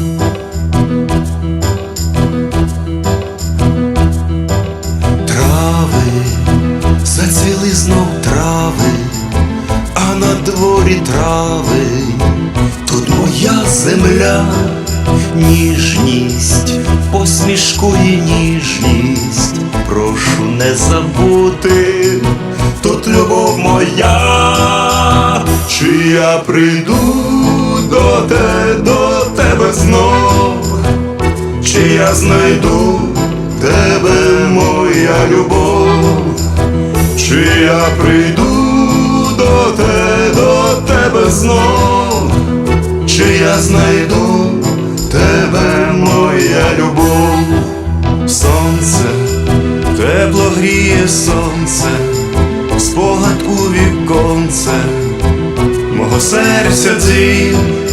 Трави, зацвіли знов трави, а на дворі трави, тут моя земля, ніжність, посмішку і ніжність, прошу не забути, тут любов моя, чи я прийду чи я знайду тебе, моя любов, чи я прийду до, те, до тебе знов, чи я знайду тебе, моя любов, сонце, тепло гріє сонце, спогад у віконце, мого серця дзвін.